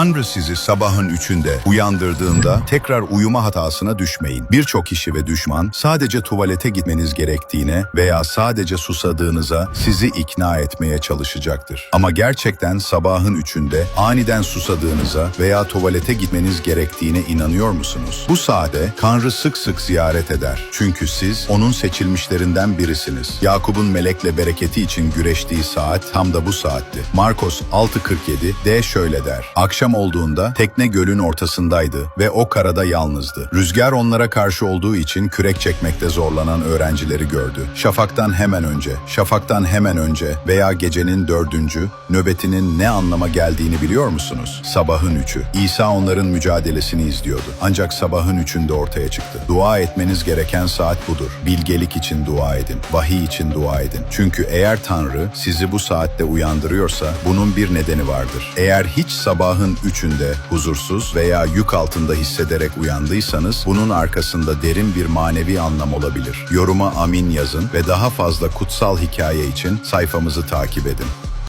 Tanrı sizi sabahın üçünde uyandırdığında tekrar uyuma hatasına düşmeyin. Birçok kişi ve düşman sadece tuvalete gitmeniz gerektiğine veya sadece susadığınıza sizi ikna etmeye çalışacaktır. Ama gerçekten sabahın üçünde aniden susadığınıza veya tuvalete gitmeniz gerektiğine inanıyor musunuz? Bu saatte Tanrı sık sık ziyaret eder. Çünkü siz onun seçilmişlerinden birisiniz. Yakup'un melekle bereketi için güreştiği saat tam da bu saatti. Markos 6.47 D şöyle der. Akşam olduğunda tekne gölün ortasındaydı ve o karada yalnızdı. Rüzgar onlara karşı olduğu için kürek çekmekte zorlanan öğrencileri gördü. Şafaktan hemen önce, şafaktan hemen önce veya gecenin dördüncü nöbetinin ne anlama geldiğini biliyor musunuz? Sabahın üçü. İsa onların mücadelesini izliyordu. Ancak sabahın üçünde ortaya çıktı. Dua etmeniz gereken saat budur. Bilgelik için dua edin. Vahiy için dua edin. Çünkü eğer Tanrı sizi bu saatte uyandırıyorsa bunun bir nedeni vardır. Eğer hiç sabahın üçünde huzursuz veya yük altında hissederek uyandıysanız bunun arkasında derin bir manevi anlam olabilir. Yoruma amin yazın ve daha fazla kutsal hikaye için sayfamızı takip edin.